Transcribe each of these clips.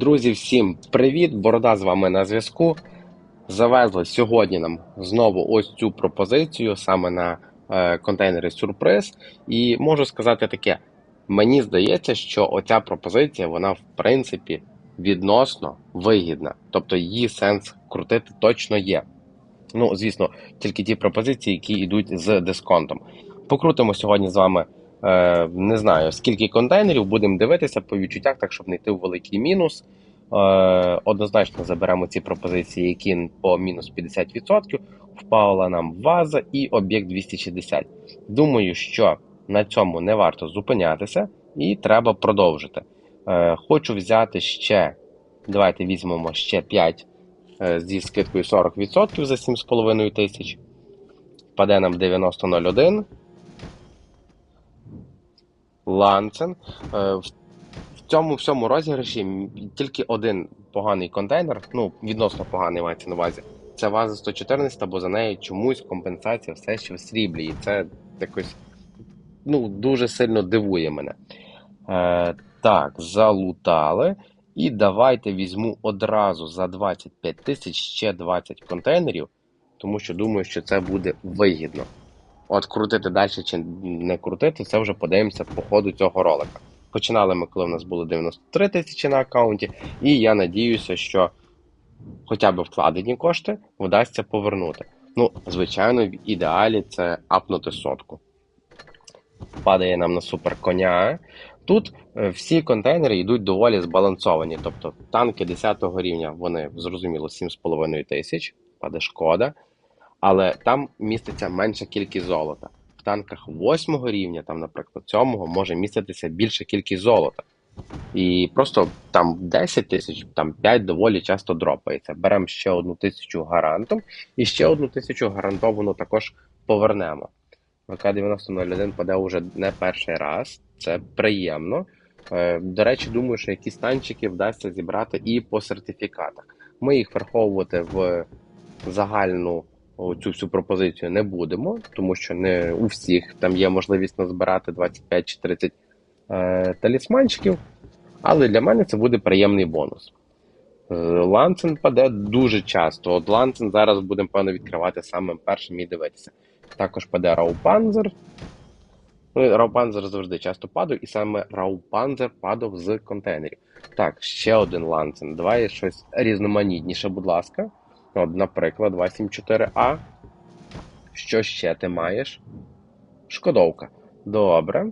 Друзі, всім привіт! Борода з вами на зв'язку. Завезли сьогодні нам знову ось цю пропозицію саме на е, контейнери сюрприз. І можу сказати таке: мені здається, що оця пропозиція, вона в принципі відносно вигідна. Тобто її сенс крутити точно є. Ну, звісно, тільки ті пропозиції, які йдуть з дисконтом. Покрутимо сьогодні з вами. Е, Не знаю скільки контейнерів, будемо дивитися по відчуттях, так щоб не йти в великий мінус. Е, Однозначно заберемо ці пропозиції, які по мінус 50%. Впала нам ваза і об'єкт 260. Думаю, що на цьому не варто зупинятися і треба продовжити. Е, Хочу взяти ще. Давайте візьмемо ще 5 е, зі скидкою 40% за 7,5 тисяч. Впаде нам 90,01. Ланцен. В цьому всьому розіграші тільки один поганий контейнер, ну, відносно поганий мається на увазі. Це ваза 114, бо за нею чомусь компенсація все ще в сріблі. І це якось ну, дуже сильно дивує мене. Е, так, залутали. І давайте візьму одразу за 25 тисяч ще 20 контейнерів, тому що думаю, що це буде вигідно. От крутити далі чи не крутити, це вже подивимося по ходу цього ролика. Починали ми, коли в нас було 93 тисячі на аккаунті, і я надіюся, що хоча б вкладені кошти вдасться повернути. Ну, звичайно, в ідеалі це апнути сотку. Падає нам на супер коня. Тут е, всі контейнери йдуть доволі збалансовані. Тобто танки 10 рівня, вони зрозуміло 7,5 тисяч, паде шкода. Але там міститься менша кількість золота. В танках 8 рівня, там, наприклад, 7 може міститися більша кількість золота. І просто там 10 тисяч, там 5 доволі часто дропається. Беремо ще одну тисячу гарантом і ще одну тисячу гарантовану також повернемо. ВК-9001 паде вже не перший раз, це приємно. Е, До речі, думаю, що якісь танчики вдасться зібрати і по сертифікатах. Ми їх враховувати в загальну цю всю пропозицію не будемо, тому що не у всіх там є можливість назбирати 25 чи 30 е, талісманчиків. Але для мене це буде приємний бонус. Е, Ланцен паде дуже часто. От Ланцен зараз будемо певно відкривати самим першим і дивитися. Також паде Раупанзер. Ну, Раупанзер завжди часто падав, і саме Раупанзер падав з контейнерів. Так, ще один ланцен. Давай щось різноманітніше, будь ласка. От, наприклад, 274А. Що ще ти маєш? Шкодовка. Добре.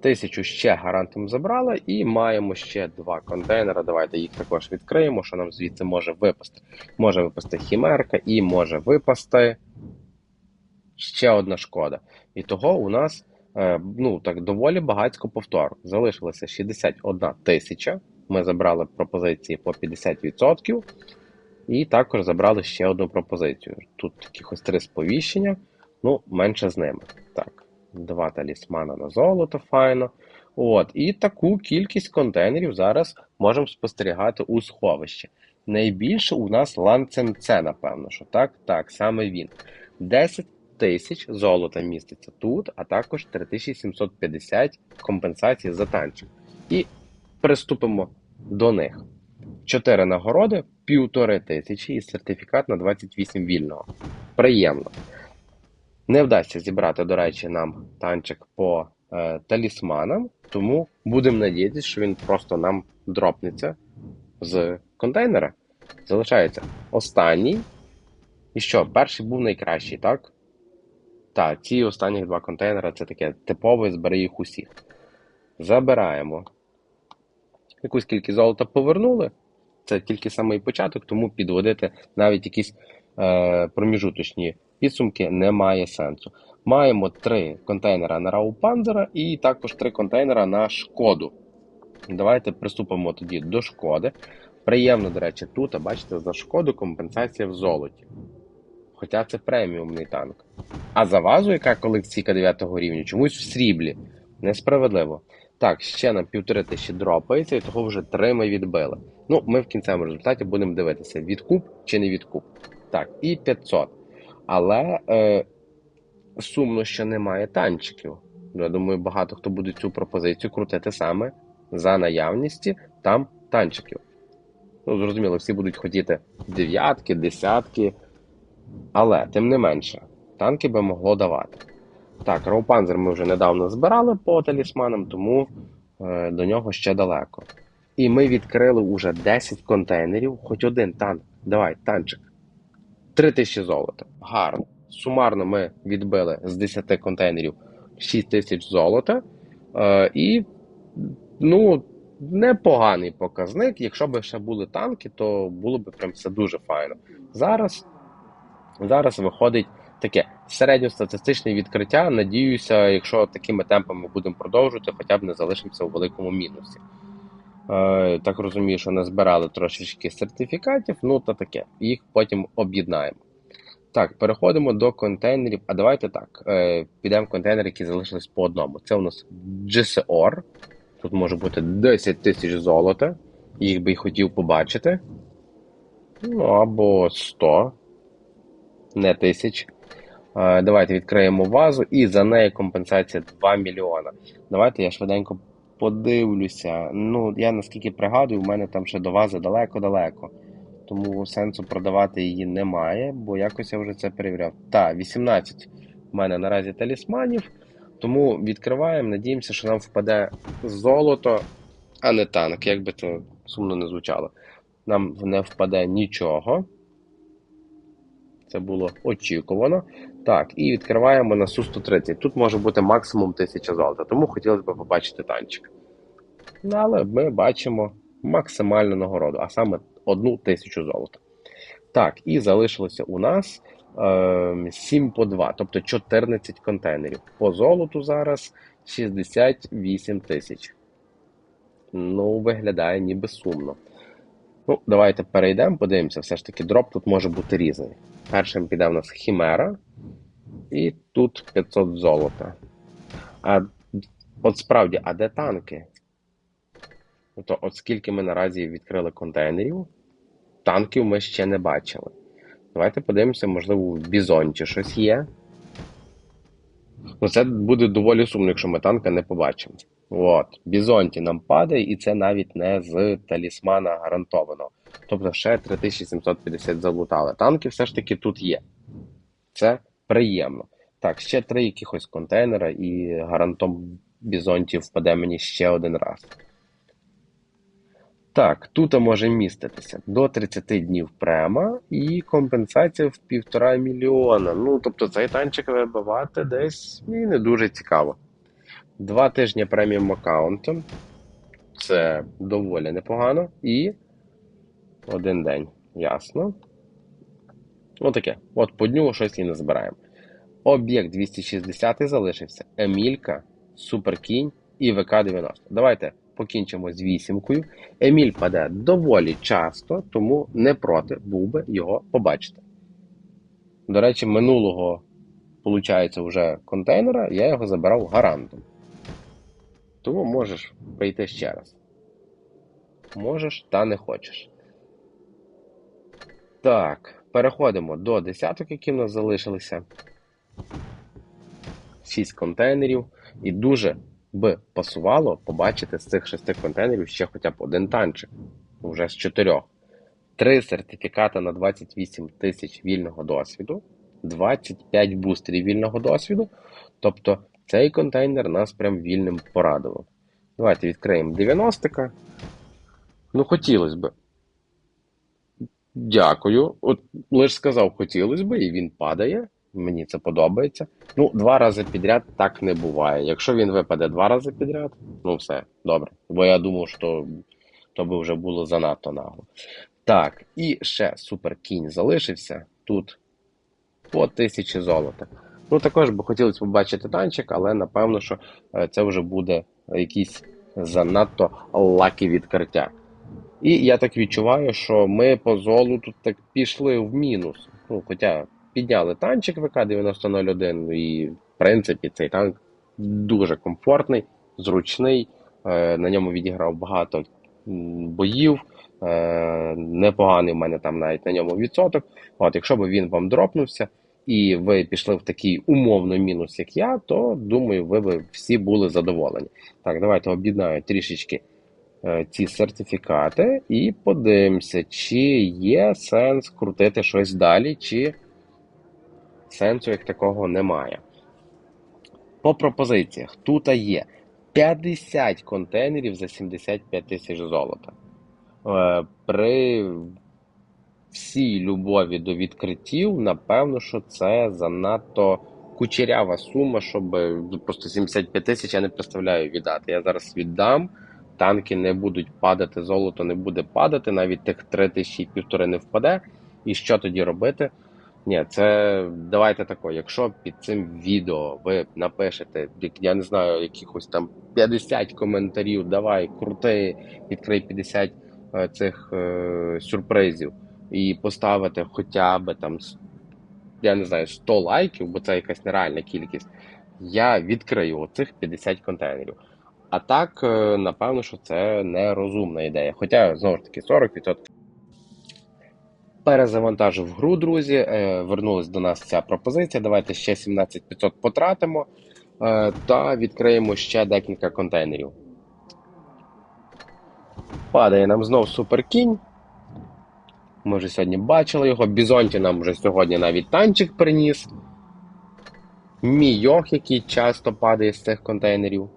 Тисячу ще гарантом забрали, і маємо ще два контейнери. Давайте їх також відкриємо, що нам звідси може випасти. Може випасти хімерка і може випасти ще одна шкода. І того у нас е, ну, так, доволі багатько повтору. Залишилося 61 тисяча. Ми забрали пропозиції по 50%. І також забрали ще одну пропозицію. Тут якихось три сповіщення, ну, менше з ними. Так, два талісмана на золото, файно. От, І таку кількість контейнерів зараз можемо спостерігати у сховищі. Найбільше у нас ланцем це, напевно, що так, так, саме він. 10 тисяч золота міститься тут, а також 3750 компенсацій за танчик. І приступимо до них. Чотири нагороди, півтори тисячі і сертифікат на 28 вільного. Приємно. Не вдасться зібрати, до речі, нам танчик по е, талісманам, тому будемо надіятися, що він просто нам дропнеться з контейнера. Залишається останній. І що, перший був найкращий, так? Так, ці останні два контейнери це таке типове, збери їх усіх. Забираємо. Якусь кількість золота повернули. Це тільки самий початок, тому підводити навіть якісь е, проміжуточні підсумки немає сенсу. Маємо три контейнера на Рау Панзера і також три контейнера на шкоду. Давайте приступимо тоді до шкоди. Приємно, до речі, тут, а бачите, за шкоду компенсація в золоті. Хоча це преміумний танк. А за вазу, яка колекційка 9 рівня, чомусь в сріблі. Несправедливо. Так, ще нам півтори тисячі дропається, і того вже три ми відбили. Ну, ми в кінцевому результаті будемо дивитися, відкуп чи не відкуп. Так, і 500. Але е, сумно, що немає танчиків. Я думаю, багато хто буде цю пропозицію крутити саме за наявності там танчиків. Ну, зрозуміло, всі будуть хотіти дев'ятки, десятки. Але, тим не менше, танки би могло давати. Так, Роупанзер ми вже недавно збирали по талісманам, тому е, до нього ще далеко. І ми відкрили уже 10 контейнерів, хоч один танк. Давай, танчик. 3000 золота. Гарно. Сумарно ми відбили з 10 контейнерів 6 тисяч золота. Е, і, ну, непоганий показник. Якщо б ще були танки, то було б прям все дуже файно. Зараз, зараз виходить таке середньостатистичне відкриття. Надіюся, якщо такими темпами будемо продовжувати, хоча б не залишимося у великому мінусі. Е, так розумію, що назбирали трошечки сертифікатів, ну та таке. Їх потім об'єднаємо. Так, переходимо до контейнерів. А давайте так. Е, підемо в контейнери, які залишились по одному. Це у нас GCOR. Тут може бути 10 тисяч золота. Їх би й хотів побачити. Ну, або 100. Не тисяч. Е, давайте відкриємо вазу, і за неї компенсація 2 мільйона. Давайте я швиденько подивлюся. Ну, я наскільки пригадую, у мене там ще до вази далеко-далеко. Тому сенсу продавати її немає, бо якось я вже це перевіряв. Так, 18 в мене наразі талісманів. Тому відкриваємо, надіємося, що нам впаде золото, а не танк, як би це сумно не звучало. Нам не впаде нічого. Це було очікувано. Так, і відкриваємо на Су-130. Тут може бути максимум 1000 золота, тому хотілося б побачити танчик. Ну, але ми бачимо максимальну нагороду, а саме одну тисячу золота. Так, і залишилося у нас е, 7 по 2, тобто 14 контейнерів. По золоту зараз 68 тисяч. Ну, виглядає ніби сумно. Ну, давайте перейдемо, подивимося, все ж таки дроп тут може бути різний. Першим піде в нас Хімера, і тут 500 золота. А от справді, а де танки? Тобто, от скільки ми наразі відкрили контейнерів, танків ми ще не бачили. Давайте подивимося, можливо, в Бізонті щось є. Ну, це буде доволі сумно, якщо ми танка не побачимо. От, Бізонті нам падає, і це навіть не з талісмана гарантовано. Тобто ще 3750 залутали. Танки все ж таки тут є. Це приємно. Так, ще три якихось контейнера, і гарантом Бізонті впаде мені ще один раз. Так, тут може міститися до 30 днів према і компенсація в півтора мільйона. Ну, тобто цей танчик вибивати десь мені не дуже цікаво. Два тижні преміум аккаунту. Це доволі непогано. І один день. Ясно. Отаке. От по дню щось і не збираємо. Об'єкт 260 залишився. Емілька, Суперкінь і ВК-90. Давайте покінчимо з вісімкою. Еміль паде доволі часто, тому не проти був би його побачити. До речі, минулого, виходить, вже контейнера я його забирав гарантом. Тому можеш прийти ще раз. Можеш, та не хочеш. Так, переходимо до десяток, які в нас залишилися. 6 контейнерів. І дуже би пасувало побачити з цих шести контейнерів ще хоча б один танчик. Вже з чотирьох. Три сертифікати на 28 тисяч вільного досвіду, 25 бустерів вільного досвіду. Тобто цей контейнер нас прям вільним порадував. Давайте відкриємо 90-ка. Ну, хотілося б. Дякую. От лише сказав, хотілося б, і він падає. Мені це подобається. Ну, два рази підряд так не буває. Якщо він випаде два рази підряд, ну все, добре. Бо я думав, що то би вже було занадто нагло. Так, і ще супер кінь залишився. Тут по тисячі золота. Ну, також би хотілося побачити танчик, але напевно, що е, це вже буде якісь занадто лакі відкриття. І я так відчуваю, що ми по золоту так пішли в мінус. Ну, Хоча підняли танчик ВК-9001, і в принципі цей танк дуже комфортний, зручний. Е, на ньому відіграв багато боїв. Е, непоганий в мене там навіть на ньому відсоток. От, Якщо б він вам дропнувся і ви пішли в такий умовно мінус, як я, то думаю, ви б всі були задоволені. Так, давайте об'єднаю трішечки ці сертифікати і подивимося, чи є сенс крутити щось далі, чи сенсу як такого немає. По пропозиціях тут є 50 контейнерів за 75 тисяч золота. Е, При всій любові до відкриттів, напевно, що це занадто кучерява сума, щоб просто 75 тисяч я не представляю віддати. Я зараз віддам, танки не будуть падати, золото не буде падати, навіть тих 3 тисячі півтори не впаде. І що тоді робити? Ні, це давайте тако. Якщо під цим відео ви напишете, я не знаю, якихось там 50 коментарів, давай, крути, відкрий 50 е, цих е, сюрпризів і поставите хоча б там, я не знаю, 100 лайків, бо це якась нереальна кількість, я відкрию оцих 50 контейнерів. А так, е, напевно, що це нерозумна ідея. Хоча, знову ж таки, 40%. Перезавантажив гру, друзі. Е, вернулась до нас ця пропозиція. Давайте ще 17500 потратимо е, та відкриємо ще декілька контейнерів. Падає нам знов суперкінь. Ми вже сьогодні бачили його. Бізонті нам вже сьогодні навіть танчик приніс. Мійох, який часто падає з цих контейнерів.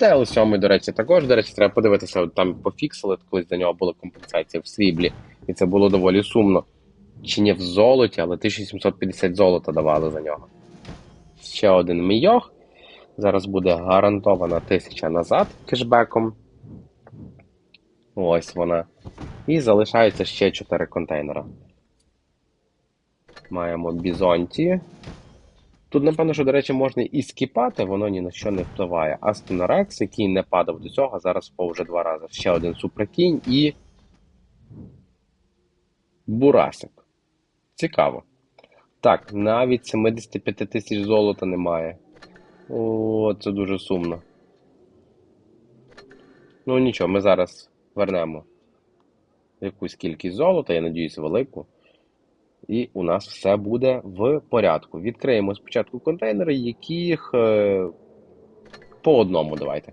ТЛ-7, до речі, також, до речі, треба подивитися, там пофіксили, колись до нього була компенсація в сріблі, і це було доволі сумно. Чи не в золоті, але 1750 золота давали за нього. Ще один мійох. Зараз буде гарантована тисяча назад кешбеком. Ось вона. І залишається ще 4 контейнера. Маємо бізонті. Тут, напевно, що, до речі, можна і скіпати, воно ні на що не впливає. Астон Рекс, який не падав до цього, зараз впав вже два рази. Ще один суперкінь і. Бурасик. Цікаво. Так, навіть 75 тисяч золота немає. О, це дуже сумно. Ну нічого, ми зараз вернемо якусь кількість золота, я надіюсь, велику. І у нас все буде в порядку. Відкриємо спочатку контейнери, яких е, по одному давайте.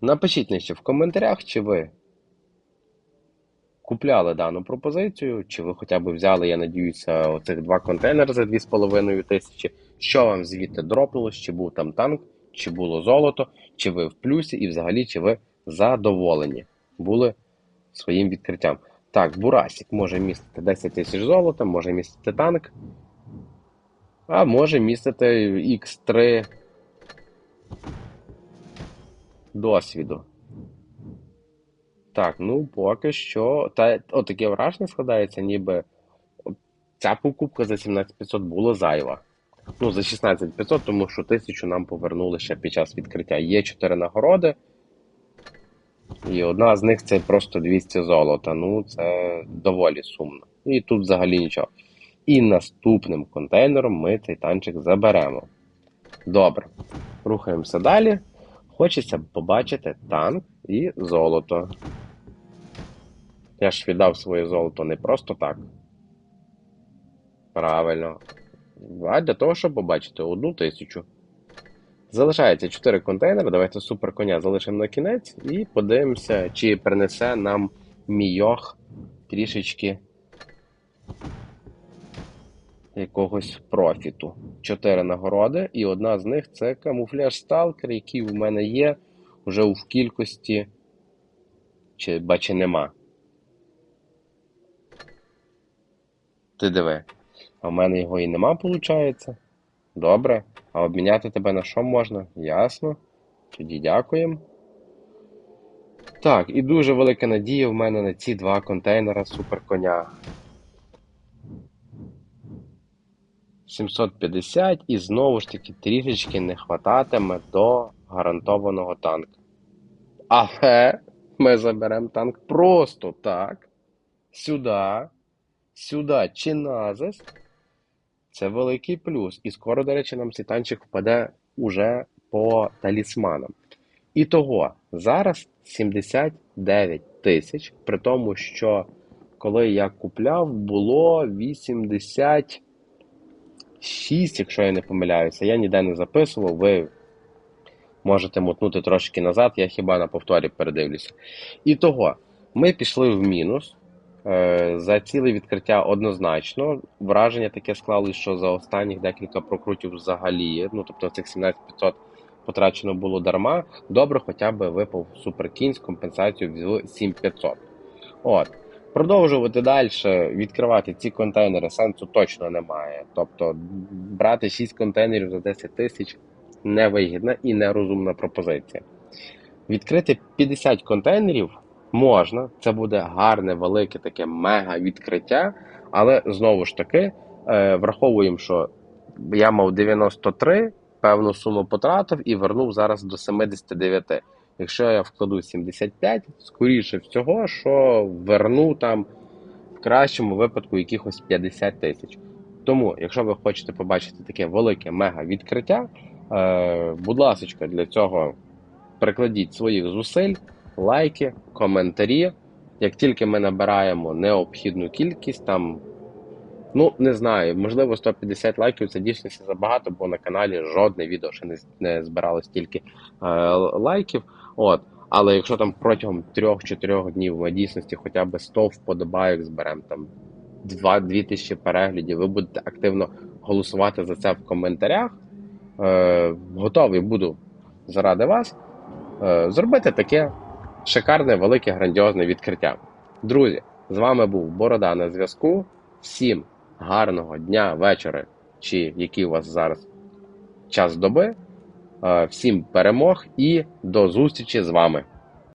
Напишіть нижче в коментарях, чи ви купляли дану пропозицію, чи ви хоча б взяли, я надіюся, оцих два контейнери за 2,5 тисячі. Що вам звідти дропнулось, чи був там танк, чи було золото, чи ви в плюсі, і взагалі, чи ви задоволені були своїм відкриттям. Так, Бурасик може містити 10 тисяч золота, може містити танк, а може містити X3 досвіду. Так, ну поки що. Та от таке враження складається, ніби ця покупка за 17500 була зайва. Ну, за 16500, тому що тисячу нам повернули ще під час відкриття. Є 4 нагороди. І одна з них це просто 200 золота. Ну, це доволі сумно. І тут взагалі нічого. І наступним контейнером ми цей танчик заберемо. Добре. Рухаємося далі. Хочеться побачити танк і золото. Я ж віддав своє золото не просто так. Правильно. А для того, щоб побачити одну тисячу. Залишається 4 контейнери. Давайте супер коня залишимо на кінець і подивимося, чи принесе нам мійох трішечки якогось профіту. Чотири нагороди, і одна з них це камуфляж сталкер, який в мене є вже в кількості, чи бачи нема. Ти диви. А в мене його і нема, виходить. Добре. А обміняти тебе на що можна? Ясно. Тоді дякуємо. Так, і дуже велика надія в мене на ці два контейнера суперконя. 750 і знову ж таки трішечки не хвататиме до гарантованого танка. Але ми заберемо танк просто так. Сюди. Сюди чи назис. Це великий плюс. І скоро, до речі, нам цей танчик впаде уже по талісманам. І того, зараз 79 тисяч, при тому, що коли я купляв, було 86, якщо я не помиляюся. Я ніде не записував, ви Можете мотнути трошки назад, я хіба на повторі передивлюся. І того, ми пішли в мінус. Е, За ціле відкриття однозначно. Враження таке склалось, що за останніх декілька прокрутів взагалі, ну тобто цих 17500 потрачено було дарма. Добре, хоча б випав суперкінь з компенсацією в 7500. От. Продовжувати далі відкривати ці контейнери сенсу точно немає. Тобто брати 6 контейнерів за 10 тисяч невигідна і нерозумна пропозиція. Відкрити 50 контейнерів можна, це буде гарне, велике таке мега відкриття, але знову ж таки е, враховуємо, що я мав 93, певну суму потратив і вернув зараз до 79. Якщо я вкладу 75, скоріше всього, що верну там в кращому випадку якихось 50 тисяч. Тому, якщо ви хочете побачити таке велике мега відкриття, е, будь ласка, для цього прикладіть своїх зусиль, лайки, коментарі. Як тільки ми набираємо необхідну кількість, там, ну не знаю, можливо, 150 лайків це дійсно забагато, бо на каналі жодне відео ще не, не збирало стільки е, лайків. От. Але якщо там протягом 3-4 днів ми дійсності хоча б 100 вподобайок зберемо, там 2-2 тисячі переглядів, ви будете активно голосувати за це в коментарях. Е, готовий буду заради вас е, зробити таке шикарне, велике, грандіозне відкриття. Друзі, з вами був Борода на зв'язку. Всім гарного дня, вечора, чи який у вас зараз час доби. Е, Всім перемог і до зустрічі з вами.